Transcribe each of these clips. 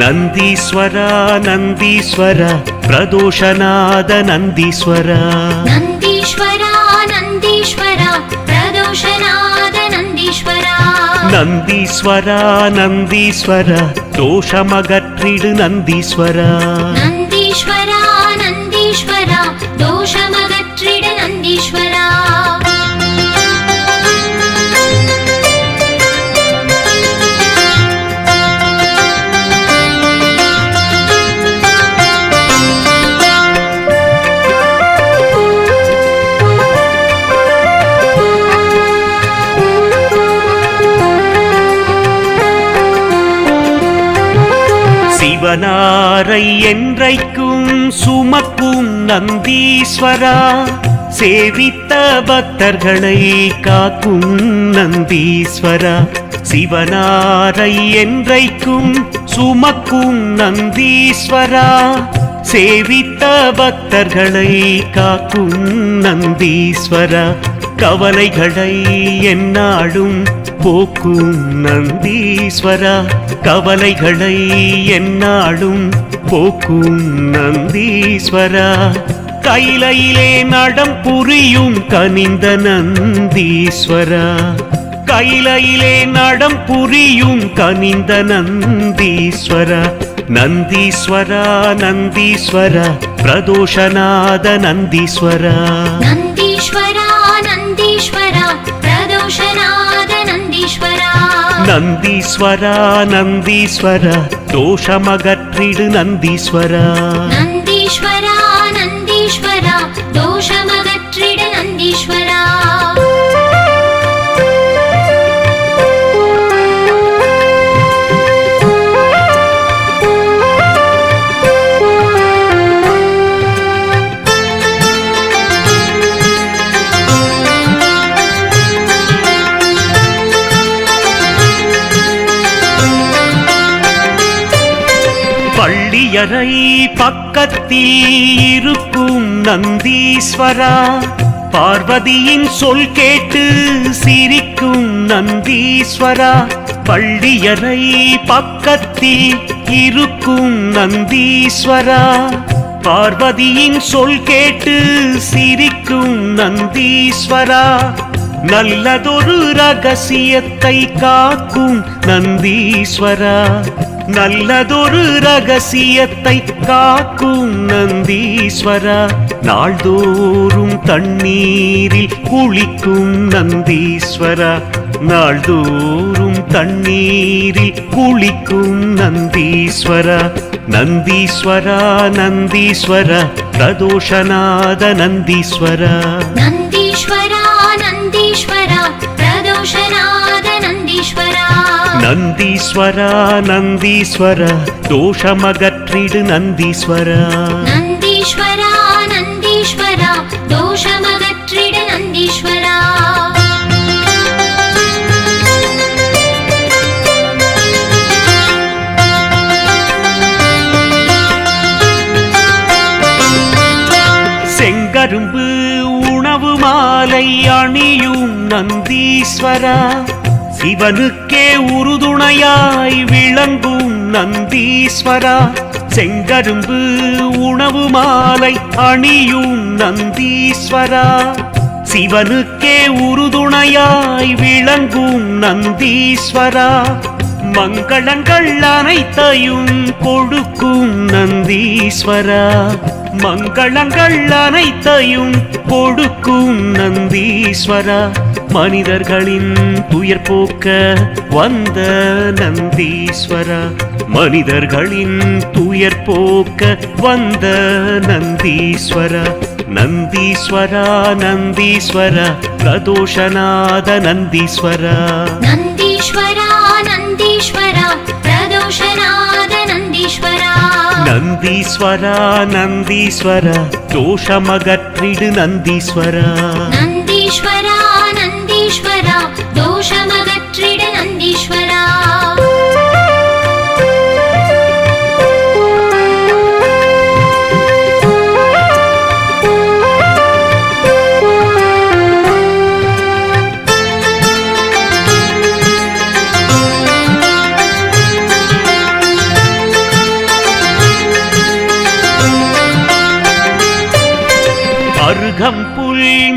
நந்தீஸ்வரா நந்தீஸ்வரா பிரதோஷநாத நந்தீஸ்வரா நந்தீஸ்வரா நந்தீஸ்வரா பிரதோஷநாத நந்தீஸ்வரா நந்தீஸ்வரா தோஷமகற்றிடு நந்தீஸ்வரா நந்தீஸ்வரா சிவனாரை என்றைக்கும் சுமக்கும் நந்தீஸ்வரா சேவித்த பக்தர்களை காக்கும் நந்தீஸ்வரா. சிவனாரை என்றைக்கும் சுமக்கும் நந்தீஸ்வரா சேவித்த பக்தர்களை காக்கும் நந்தீஸ்வரா. கவலைகளை என்னாடும் போக்கும் நந்தீஸ்வரா. கவலைகளை என்னாடும் போக்கும் நந்தீஸ்வரா. கைலையிலே நடம் புரியும் கனிந்த நந்தீஸ்வரா. கைலையிலே நடம் புரியும் கனிந்த நந்தீஸ்வரா. நந்தீஸ்வரா நந்தீஸ்வரா பிரதோஷநாத நந்தீஸ்வரா. நந்தீஸ்வரா. नन्दीश्वरा प्रदोषनाद नन्दीश्वरा नन्दीश्वरा नन्दीश्वरा दोषमगत्रिडु नन्दीश्वरा பள்ளியறை பக்கத்தில் இருக்கும் நந்தீஸ்வரா பார்வதியின் சொல் கேட்டு சிரிக்கும் நந்தீஸ்வரா பள்ளியறை பக்கத்தில் இருக்கும் நந்தீஸ்வரா பார்வதியின் சொல் கேட்டு சிரிக்கும் நந்தீஸ்வரா நல்லதொரு ரகசியத்தை காக்கும் நந்தீஸ்வரா. நல்லதொரு ரகசியத்தை காக்கும் நந்தீஸ்வரா. நாள்தோறும் தண்ணீரில் குளிக்கும் நந்தீஸ்வரா. நாள்தோறும் தண்ணீரில் குளிக்கும் நந்தீஸ்வரா. நந்தீஸ்வரா நந்தீஸ்வரா பிரதோஷநாத நந்தீஸ்வரா. நந்தீஸ்வரா நந்தீஸ்வரா பிரதோஷநாத நந்தீஸ்வரா நந்தீஸ்வரா தோஷமகற்றிடு நந்தீஸ்வரா. நந்தீஸ்வரா நந்தீஸ்வரா தோஷமகற்றிடு நந்தீஸ்வரா. செங்கரும்பு உணவு மாலை அணியும் நந்தீஸ்வரா. சிவனுக்கே உறுதுணையாய் விளங்கும் நந்தீஸ்வரா செங்கரும்பு உணவு மாலை அணியும் நந்தீஸ்வரா. சிவனுக்கே உறுதுணையாய் விளங்கும் நந்தீஸ்வரா மங்களங்கள் அனைத்தையும் கொடுக்கும் நந்தீஸ்வரா. மங்களங்கள் அனைத்தையும் கொடுக்கும் நந்தீஸ்வரா. மனிதர்களின் துயர் போக்க வந்த நந்தீஸ்வரா. மனிதர்களின் துயர் போக்க வந்த நந்தீஸ்வரா. நந்தீஸ்வரா நந்தீஸ்வரா பிரதோஷநாத நந்தீஸ்வரா. நந்தீஸ்வரா நந்தீஸ்வரா நந்தீஸ்வரா தோஷமகற்றிடு நந்தீஸ்வரா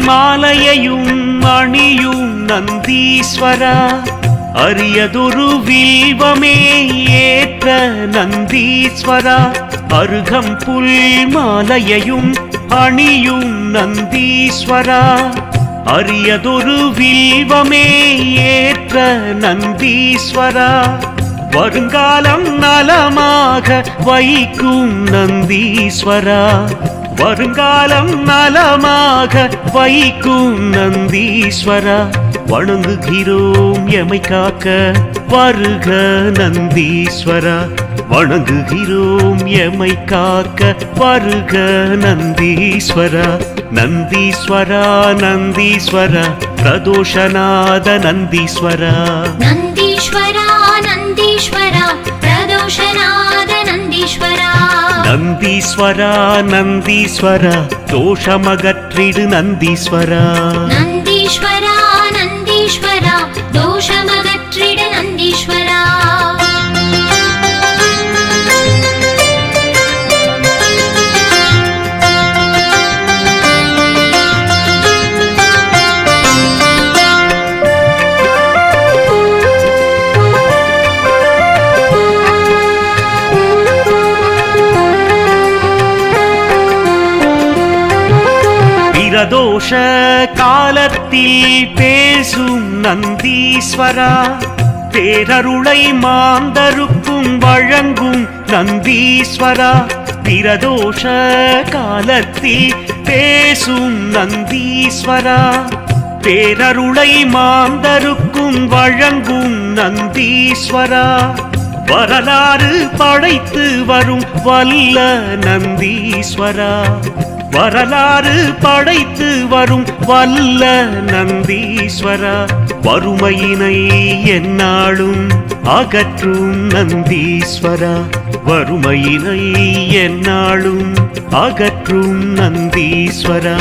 மாலையையும் அணியும் நந்தீஸ்வரா அரியதொரு வில்வமே ஏற்ற நந்தீஸ்வரா அருகம் புல் மாலையையும் அணியும் நந்தீஸ்வரா அரியதொரு வில்வமே ஏற்ற நந்தீஸ்வரா வருங்காலம் நலமாக வைக்கும் நந்தீஸ்வரா. வருங்காலம் நலமாக வைக்கும் நந்தீஸ்வரா வணங்குகிறோம் எமை காக்க வருக நந்தீஸ்வரா வணங்குகிறோம் எமை காக்க வருக நந்தீஸ்வரா. நந்தீஸ்வரா நந்தீஸ்வரா பிரதோஷநாத நந்தீஸ்வரா. நந்தீஸ்வரா நந்தீஸ்வரா பிரதோஷநாத நந்தீஸ்வரா. நந்தீஸ்வரா நந்தீஸ்வரா தோஷமகற்றிடு நந்தீஸ்வரா. நந்தீஸ்வரா பிரதோஷ காலத்தில் பேசும் நந்தீஸ்வரா. பேரருளை மாந்தருக்கும் வழங்கும் நந்தீஸ்வரா. பிரதோஷ காலத்தில் பேசும் நந்தீஸ்வரா. பேரருளை மாந்தருக்கும் வழங்கும் நந்தீஸ்வரா. வரலாறு படைத்து வரும் வல்ல நந்தீஸ்வரா. வரலாறு படைத்து வரும் வல்ல நந்தீஸ்வரா வறுமையினை என்னாலும் அகற்றும் நந்தீஸ்வரா வறுமையினை என்னாலும் அகற்றும் நந்தீஸ்வரா.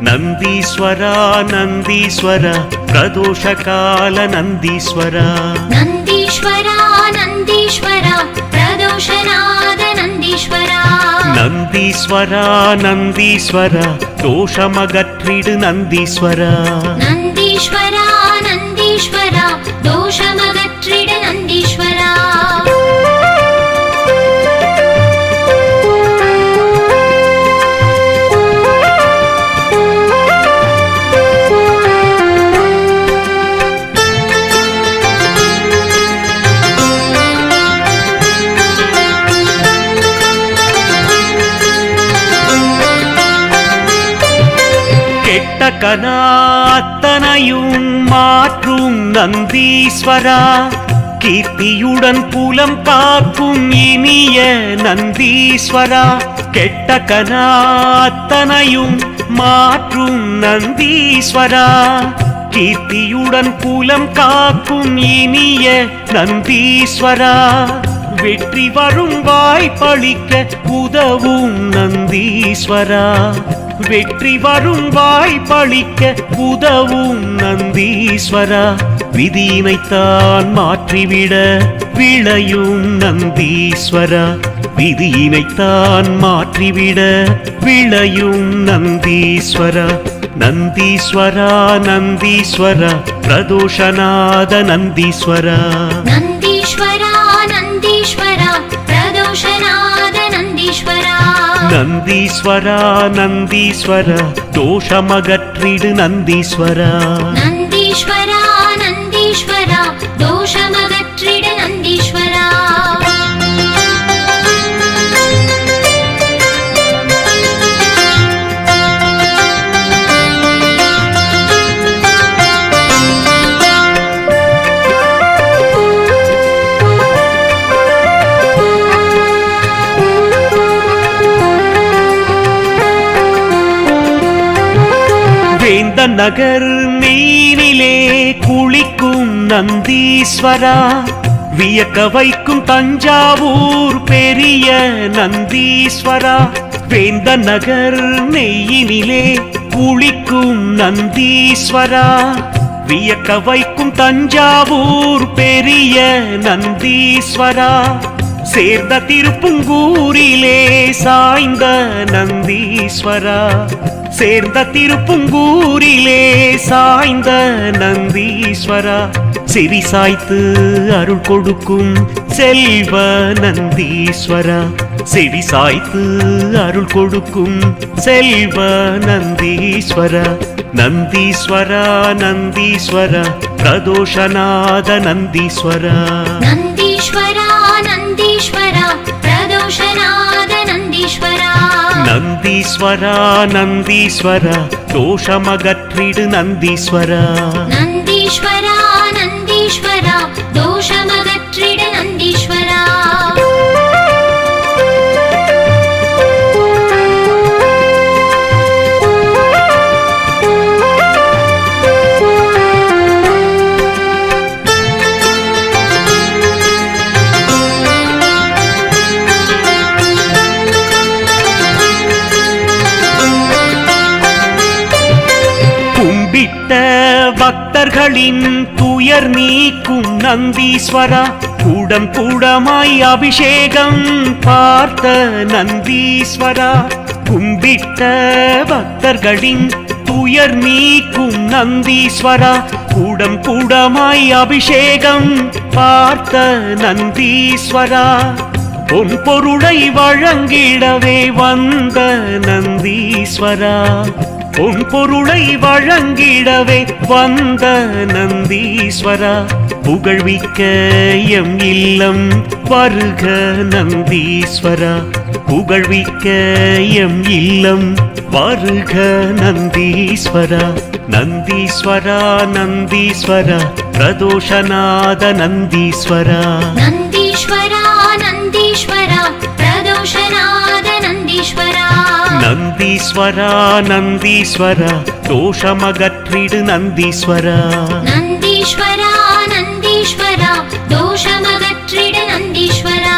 நந்தீஸ்வரா நந்தீஸ்வரா பிரதோஷ கால நந்தீஸ்வரா நந்தீஸ்வரா. நந்தீஸ்வரா நந்தீஸ்வரா நந்தீஸ்வரா தோஷமகற்றிடு நந்தீஸ்வரா. நந்தீஸ்வரா. கனாத்தனையும் மாற்றும் நந்தீஸ்வரா. கீர்த்தியுடன் புலம் காக்கும் இனிய நந்தீஸ்வரா. கெட்ட கனாத்தனையும் மாற்றும் நந்தீஸ்வரா. கீர்த்தியுடன் புலம் காக்கும் இனிய நந்தீஸ்வரா. வெற்றி வரும் வாய்ப்பளிக்க உதவும் நந்தீஸ்வரா. வெற்றி வரும் வாய்ப்பளிக்க உதவும் நந்தீஸ்வரா. விதியினைத்தான் மாற்றிவிட விளையும் நந்தீஸ்வரா. விதியினைத்தான் மாற்றிவிட விளையும் நந்தீஸ்வரா. நந்தீஸ்வரா நந்தீஸ்வரா பிரதோஷநாத நந்தீஸ்வரா நந்தீஸ்வரா நந்தீஸ்வரா தோஷமகற்றிடு நந்தீஸ்வரா. நகர் நீரிலே குளிக்கும் நந்தீஸ்வரா வியக்க வைக்கும் தஞ்சாவூர் பெரிய நந்தீஸ்வரா வேந்த நகர் நெய்யினிலே குளிக்கும் நந்தீஸ்வரா வியக்க வைக்கும் தஞ்சாவூர் பெரிய நந்தீஸ்வரா சேர்ந்த திருப்புங்கூரிலே சாய்ந்த நந்தீஸ்வரா சேர்ந்த திருப்புங்கூரிலே சாய்ந்த நந்தீஸ்வரா செவி சாய்த்து அருள் கொடுக்கும் செல்வ நந்தீஸ்வரா செவி சாய்த்து அருள் கொடுக்கும் செல்வ நந்தீஸ்வரா. நந்தீஸ்வரா நந்தீஸ்வரா பிரதோஷநாத நந்தீஸ்வரா. நந்தீஸ்வரா நந்தீஸ்வரா நந்தீஸ்வரா தோஷமகற்றிடு நந்தீஸ்வரா. நந்தீஸ்வரா. மக்களின் துயர் நீக்கும் நந்தீஸ்வரா. கூடம் கூடமாய் அபிஷேகம் பார்த்த நந்தீஸ்வரா. கும்பிட்ட பக்தர்களின் துயர் நீக்கும் நந்தீஸ்வரா. கூடம் கூடமாய் அபிஷேகம் பார்த்த நந்தீஸ்வரா. பொன் பொருளை வழங்கிடவே வந்த நந்தீஸ்வரா. உன் பொருளை வழங்கிடவே வந்த நந்தீஸ்வரா புகழ்விக்க எம் இல்லம் வருக நந்தீஸ்வரா புகழ்விக்க எம் இல்லம் வருக நந்தீஸ்வரா நந்தீஸ்வரா நந்தீஸ்வரா பிரதோஷநாத நந்தீஸ்வரா. நந்தீஸ்வரா நந்தீஸ்வரா தோஷமகற்றிடு நந்தீஸ்வரா. நந்தீஸ்வரா நந்தீஸ்வரா தோஷமகற்றிட நந்தீஸ்வரா.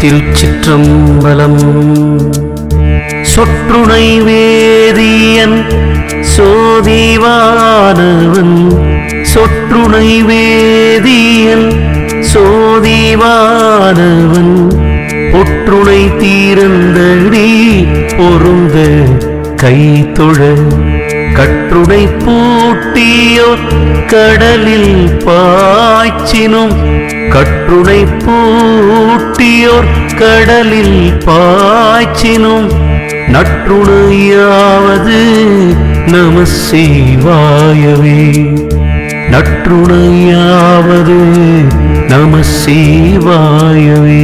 திருச்சிற்றம்பலம் சொற்றுணை வேதியன் சோதிவானவன் சொற்றுணை வேதியன் சோதிவானவன் ஒற்றுணை தீரந்தடி பொருந்த கை தொழ கற்றுணை பூட்டியோ கடலில் பாய்ச்சினும் கற்றுணை பூட்டியோர் கடலில் பாய்ச்சினும் நற்றுணையாவது நம சிவாயவே. நற்றுணையாவது நம சிவாயவே.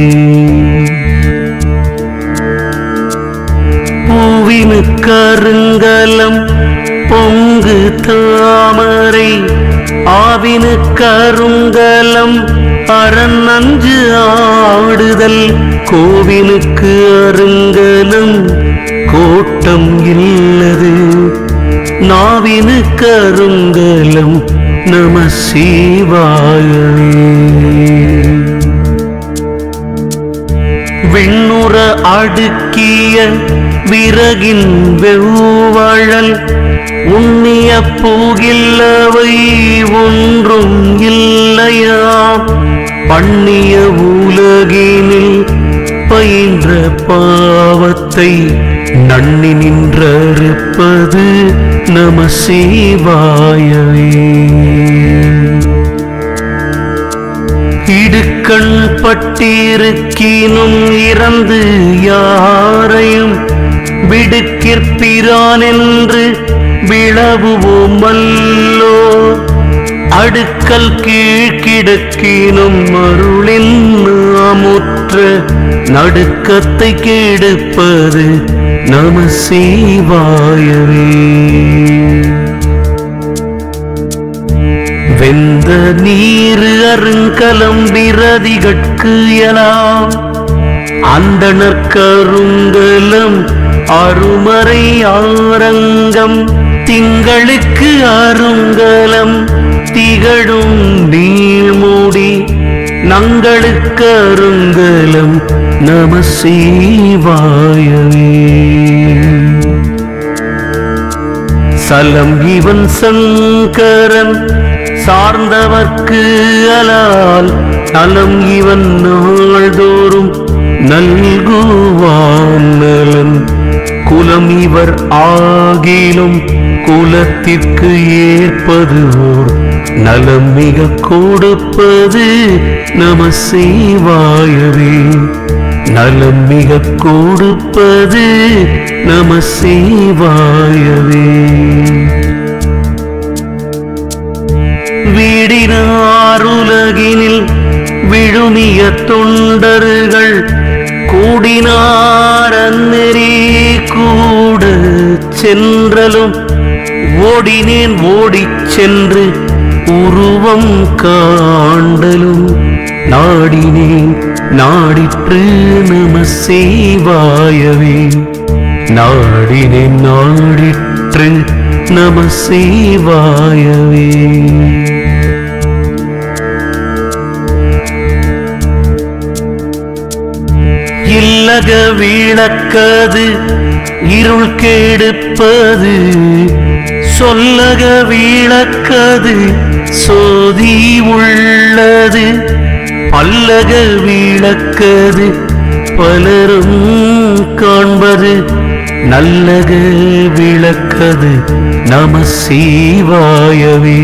பூவினு கருங்கலம் பொங்கு தாமரை ஆவினு கருங்கலம் அறநஞ்சு ஆடுதல் கோவிலுக்கு அருங்கலம் கோட்டம் இல்லது நாவினு கருங்கலம் நம சிவாய. விண்ணுற அடுக்கிய விறகின் வெவ்வாழல் உண்ணிய போகில்லவை ஒன்றும் இல்லையா? பண்ணிய உலகினில் பயின்ற பாவத்தை நன்னி நின்றிருப்பது நம சிவாயவே. இடுக்கண் பட்டிருக்கினும் இறந்து யாரையும் விடுக்கிற்பிரான் என்று விளவுவோம் வல்லோ அடுக்கல் கீழ்கிடக்கினும் அருளின் அமுற்ற நடுக்கத்தை கெடுப்பது நம சீவாயவே. வெந்த நீர் அருங்கலம் விரதிகட்கு எலாம் அந்தணர் கருங்கலம் அருமறை ஆரங்கம் திங்களுக்கு அருங்கலம் திகழும் நீழ்மூடி நங்களுக்கு அருங்கலம் நம சிவாயவே சலம் இவன் சங்கரன் சார்ந்தவர்க்கு அலால் நலம் இவன் நாள்தோறும் நல்குவான் நலன். குலம் இவர் ஆகிலும் குலத்திற்கு ஏற்பது ஓர் நலம் மிக கொடுப்பது நம செய்வாயவே நலம் மிக கொடுப்பது நம செய்வாயவே வீடினாருலகினில் விழுமிய தொண்டர்கள் கூடினார் கூட சென்றலும். ஓடினேன் ஓடிச் சென்று உருவம் காண்டலும் நாடினேன் நாடிற்று நம செய்வாயவே நாடினேன் நாடிற்று நம செய்வாயவே இல்லக விளக்கது இருள் கெடுப்பது சொல்லக விளக்கது சோதி உள்ளது. பல்லக விளக்கது பலரும் காண்பது. நல்லக விளக்கது நம சீவாயவே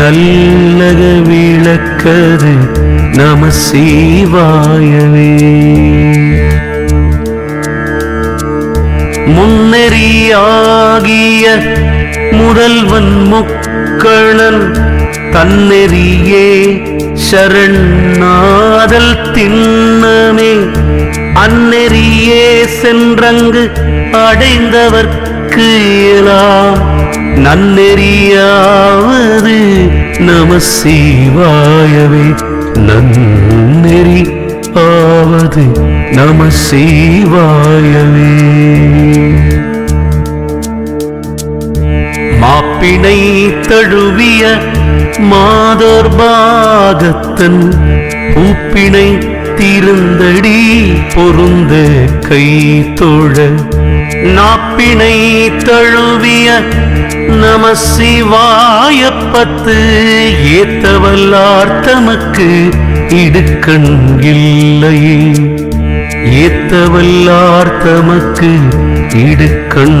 நல்லக விளக்கது நம சீவாயவே முன்னெறியாகிய முதல்வன் முக்கணன் தன்னெறியே சரணாதல் திண்ணமே அந்நெறியே சென்றங்கு அடைந்தவர்க்கு இயலாம் நன்னெறியாவது நம சிவாயவே நன்னெறி ஆவது நம சிவாயவே மாப்பிணை தழுவிய மாதோர் பாகத்தன் பூப்பிணை திருந்தடி பொருந்த கை தோழ. நாப்பினை தழுவிய நம சிவாய பத்து ஏத்தவல்லார் தமக்கு இடுக்கண் இல்லையே ஏத்தவல்லார் தமக்கு இடுக்கண்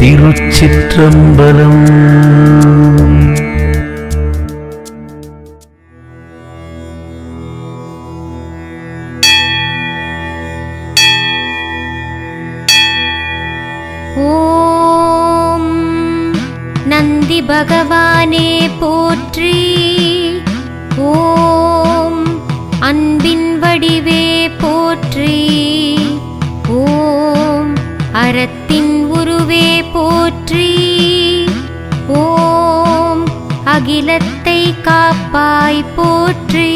திருச்சிற்றம்பலம். ஓம் நந்தி பகவானே போற்றி. ஓம் அன்பின் வடிவே போற்றி. ஓம் அறத்தின் குருவே போற்றி. ஓம் அகிலத்தை காப்பாய் போற்றி.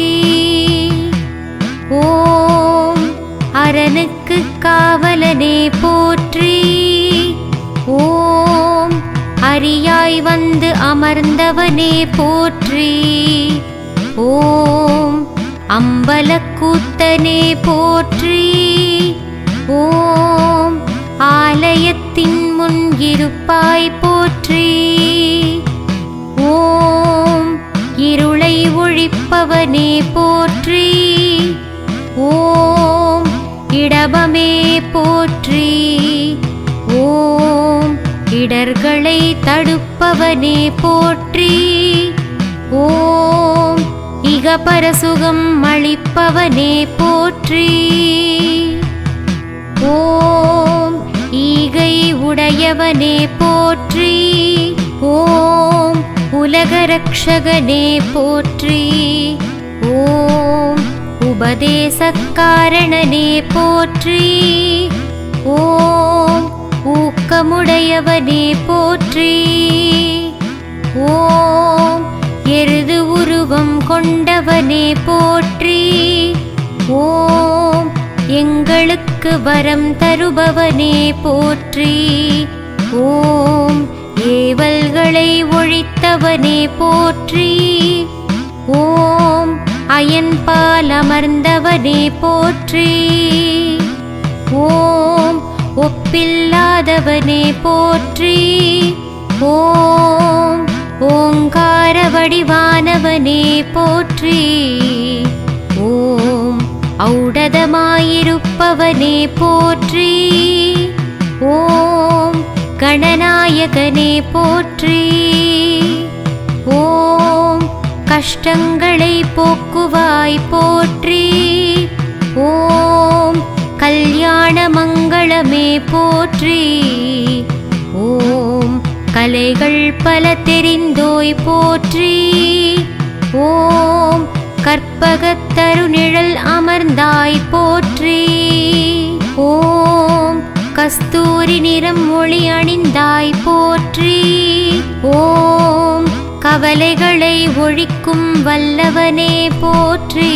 ஓம் அரணுக்கு காவலனே போற்றி. ஓம் அரியாய் வந்து அமர்ந்தவனே போற்றி. ஓம் அம்பலக்கூத்தனே போற்றி. ஓம் ஆலயத்தின் முன் இருப்பாய் போற்றி. ஓம் இருளை ஒழிப்பவனே போற்றி. ஓம் இடபமே போற்றி. ஓம் இடர்களை தடுப்பவனே போற்றி. ஓம் இகபரசுகம் அளிப்பவனே போற்றி. ஓம் உடையவனே போற்றி. ஓம் உலகரக்ஷகனே போற்றி. ஓம் உபதேசக்காரணனே போற்றி. ஓம் ஊக்கமுடையவனே போற்றி. ஓம் எருது உருவம் கொண்டவனே போற்றி. ஓம் எங்களுக்கு நமக்கு வரம் தருபவனே போற்றி. ஓம் ஏவல்களை ஒழித்தவனே போற்றி. ஓம் அயன்பால் அமர்ந்தவனே போற்றி. ஓம் ஒப்பில்லாதவனே போற்றி. ஓம் ஓங்கார வடிவானவனே போற்றி. ஔடதமாயிருப்பவனே போற்றி. ஓம் கணநாயகனே போற்றி. ஓம் கஷ்டங்களை போக்குவாய் போற்றி. ஓம் கல்யாண மங்களமே போற்றி. ஓம் கலைகள் பல தெரிந்தோய் போற்றி. ஓம் கற்பகத்தருநிழல் அமர்ந்தாய் போற்றி. ஓம் கஸ்தூரி நிறம் மொழி அணிந்தாய் போற்றி. ஓம் கவலைகளை ஒழிக்கும் வல்லவனே போற்றி.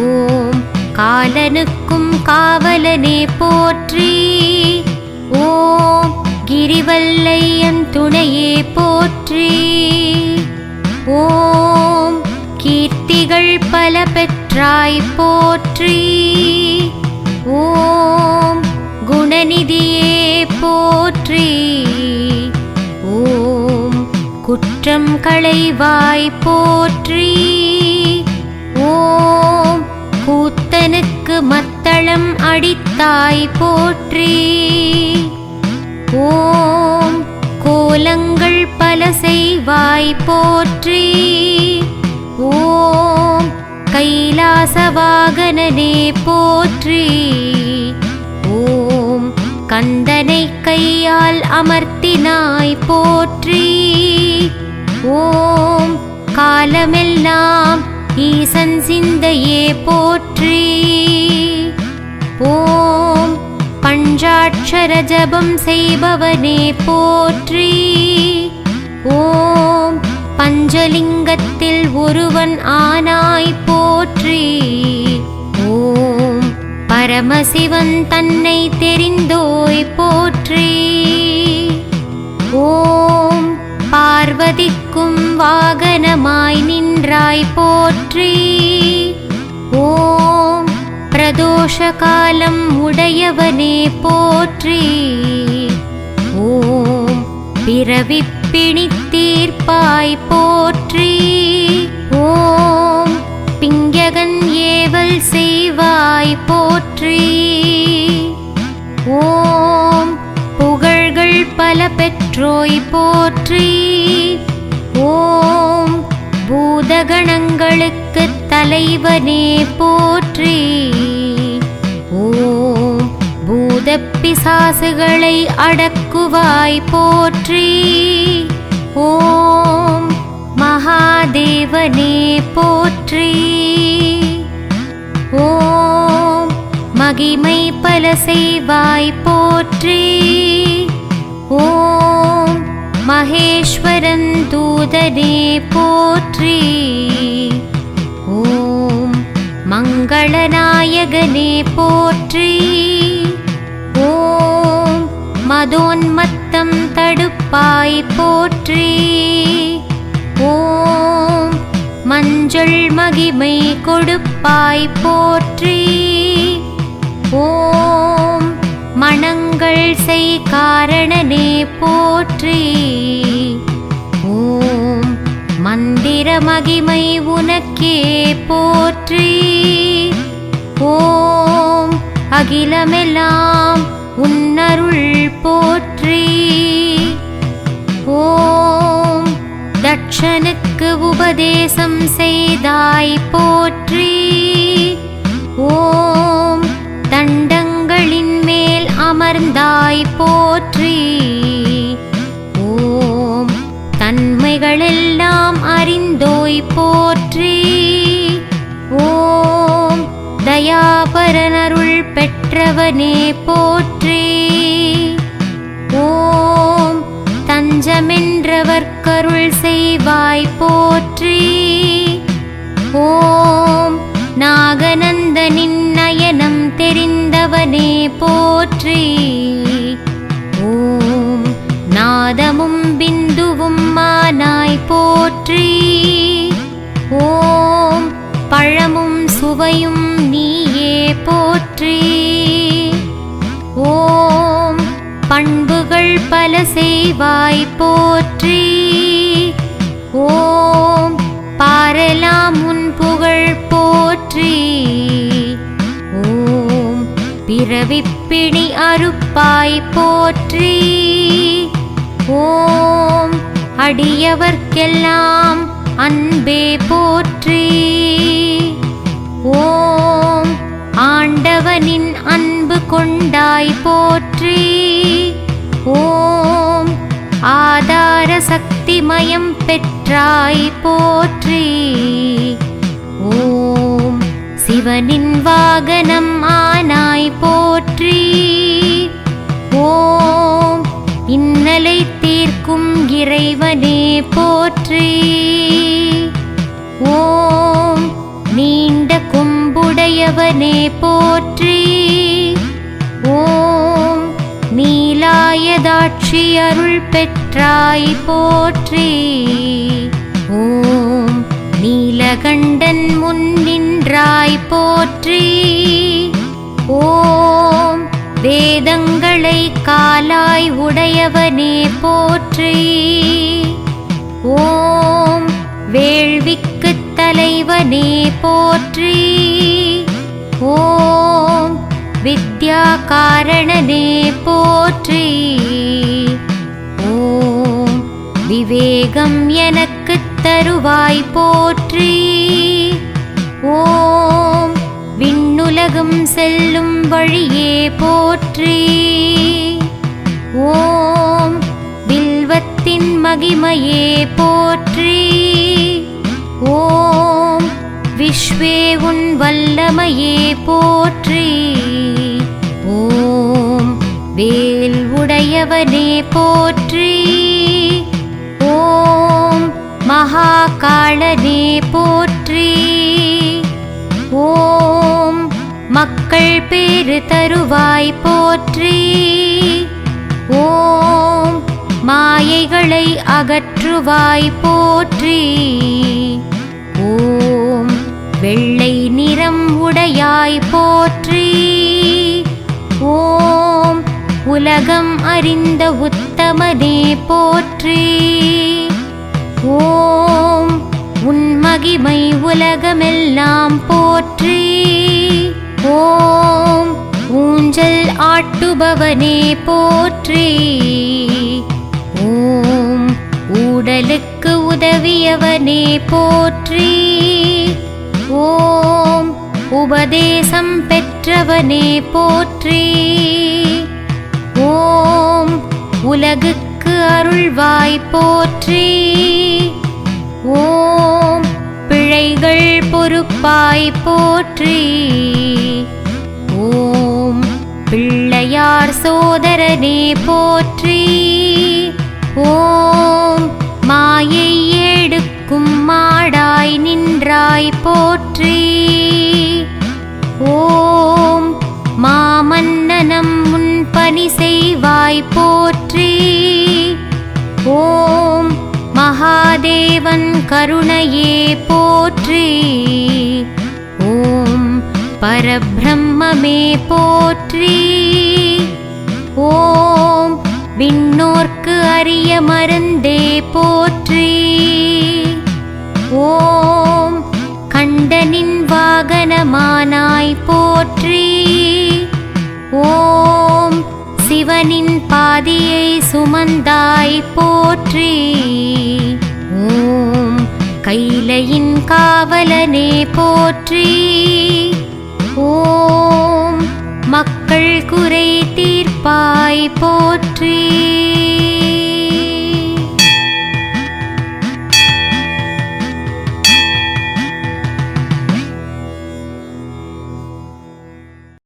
ஓம் காலனுக்கும் காவலனே போற்றி. ஓம் கிரிவல்லையன் துணையே போற்றி. ஓம் பல பெற்றாய் போற்றி. ஓம் குணநிதியே போற்றி. ஓம் குற்றம் களைவாய் போற்றி. ஓம் கூத்தனுக்கு மத்தளம் அடித்தாய் போற்றி. ஓம் கோலங்கள் பல செய்வாய் போற்றி. ஓம் கைலாசவாகனனே போற்றி. ஓம். கந்தனை கையால் அமர்த்தினாய் போற்றி. ஓம். காலமெல்லாம் ஈசன் சிந்தையே போற்றி. ஓம். பஞ்சாட்சர ஜபம் செய்பவனே போற்றி. ஓம். பஞ்சலிங்கத்தில் ஒருவன் ஆனாய் போற்றி. ஓம் பரமசிவன் தன்னை தெரிந்தோய் போற்றி. ஓம் பார்வதிக்கும் வாகனமாய் நின்றாய் போற்றி. ஓம் பிரதோஷ காலம் உடையவனே போற்றி. ஓம் பிறவி பிணித்தீர்ப்பாய் போற்றி. ஓம் பிங்ககன் ஏவல் செய்வாய் போற்றி. ஓம் புகழ்கள் பல பெற்றோய் போற்றி. ஓம் பூதகணங்களுக்கு தலைவனே போற்றி. ஓம் பூதப்பிசாசுகளை அடக்க குவாய் போற்றி. ஓம் மகாதேவனே போற்றி. ஓம் மகிமை பல செய்வாய் போற்றி. ஓம் மகேஸ்வரன் தூதனே போற்றி. ஓம் மங்களநாயகனே போற்றி. மதோன்மத்தம் தடுப்பாய் போற்றி. ஓம் மஞ்சள் மகிமை கொடுப்பாய் போற்றி. ஓம் மணங்கள் செய் காரணனே போற்றி. ஓம் மந்திர மகிமை உனக்கே போற்றி. ஓம் அகிலமெல்லாம் உன்னருள் போற்றி. ஓம் தட்சனுக்கு உபதேசம் செய்தாய் போற்றி. ஓம் தண்டங்களின் மேல் அமர்ந்தாய் போற்றி. ஓம் தன்மைகளெல்லாம் அறிந்தோய் போற்றி. ஓம் தயாபரனருள் பெற்றவனே போற்றி. தஞ்சமென்றவர்க்கருள் செய்வாய் போற்றி. ஓம் நாகநந்தனின் நயனம் தெரிந்தவனே போற்றி. ஓம் நாதமும் பிந்துவும் மானாய் போற்றி. ஓம் பழமும் சுவையும் நீயே போற்றி. பண்புகள் பல செய்வாய் போற்றி. ஓம் பாரலாம் உன் புகழ் போற்றி. ஓம் பிறவிப்பிணி அறுப்பாய் போற்றி. ஓம் அடியவர்க்கெல்லாம் அன்பே போற்றி. ஓம் ஆண்டவனின் அன்பு கொண்டாய் போற்றி. ஓம் ஆதார சக்திமயம் பெற்றாய் போற்றி. ஓம். சிவனின் வாகனம் ஆனாய் போற்றி. ஓம். இன்னலை தீர்க்கும் இறைவனே போற்றி. ஓம். நீண்ட கொம்புடையவனே போற்றி. வேதாட்சி அருள் பெற்றாய் போற்றி. ஓம் நீலகண்டன் முன் நின்றாய் போற்றி. ஓம் வேதங்களை காலாய் உடையவனே போற்றி. ஓம் வேள்விக்கு தலைவனே போற்றி. ஓம் வித்யா காரணனே போற்றி. ஓம் விவேகம் எனக்கு தருவாய் போற்றி. ஓம் விண்ணுலகம் செல்லும் வழியே போற்றி. ஓம் வில்வத்தின் மகிமையே போற்றி. ஓம் விஸ்வே உன் வல்லமையே போற்றி. உடையவனே போற்றி. ஓம் மகாகாளனே போற்றி. ஓம் மக்கள் பேரு தருவாய் போற்றி. ஓம் மாயைகளை அகற்றுவாய் போற்றி. ஓம் வெள்ளை நிறம் உடையாய் போற்றி. ஓம் உலகம் அறிந்த உத்தமனே போற்றி. ஓம் உன் மகிமை உலகமெல்லாம் போற்றி. ஓம் ஊஞ்சல் ஆட்டுபவனே போற்றி. ஓம் உடலுக்கு உதவியவனே போற்றி. ஓம் உபதேசம் பெற்றவனே போற்றி. போற்றுவோம் உலகுக்கு அருள்வாய் போற்றி. ஓம். பிழைகள் பொறுப்பாய் போற்றி. ஓம். பிள்ளையார் சோதரனே போற்றி. ஓம். மாயை எடுக்கும் மாடாய் நின்றாய் போற்றி. ஓம். மாமன்னனம் முன் பணி செய்வாய் போற்றி. ஓம் மகாதேவன் கருணையே போற்றி. ஓம் பரபிரம்மே போற்றி. ஓம் விண்ணோர்க்கு அரிய மருந்தே போற்றி. ஓம் கண்டனின் வாகனமானாய் போற்றி. ஓம் சிவனின் பாதியை சுமந்தாய் போற்றி. ஓம் கைலையின் காவலனே போற்றி. ஓம் மக்கள் குறை தீர்ப்பாய் போற்றி.